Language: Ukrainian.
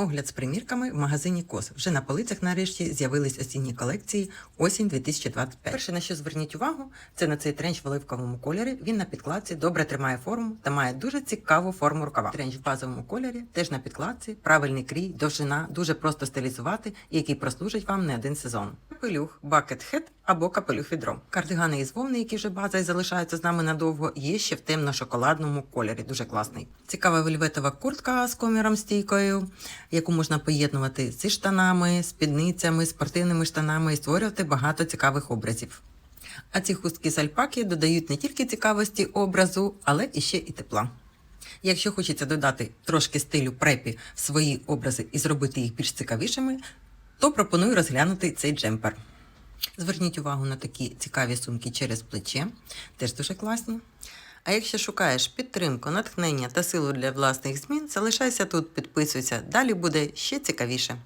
Огляд з примірками в магазині Кос. Вже на полицях нарешті з'явились осінні колекції осінь 2025. Перше, на що зверніть увагу, це на цей тренч в оливковому кольорі. Він на підкладці добре тримає форму та має дуже цікаву форму рукава. Тренч в базовому кольорі теж на підкладці, правильний крій, довжина, дуже просто стилізувати, який прослужить вам не один сезон. Капелюх, бакет хет або капелюх відром. Кардигани із вовни, які вже база і залишаються з нами надовго, є ще в темно-шоколадному кольорі. Дуже класний. Цікава вельветова куртка з коміром стійкою, яку можна поєднувати зі штанами, спідницями, спортивними штанами і створювати багато цікавих образів. А ці хустки з альпаки додають не тільки цікавості образу, але і ще і тепла. Якщо хочеться додати трошки стилю препі в свої образи і зробити їх більш цікавішими, то пропоную розглянути цей джемпер. Зверніть увагу на такі цікаві сумки через плече, теж дуже класні. А якщо шукаєш підтримку, натхнення та силу для власних змін, залишайся тут, підписуйся, далі буде ще цікавіше.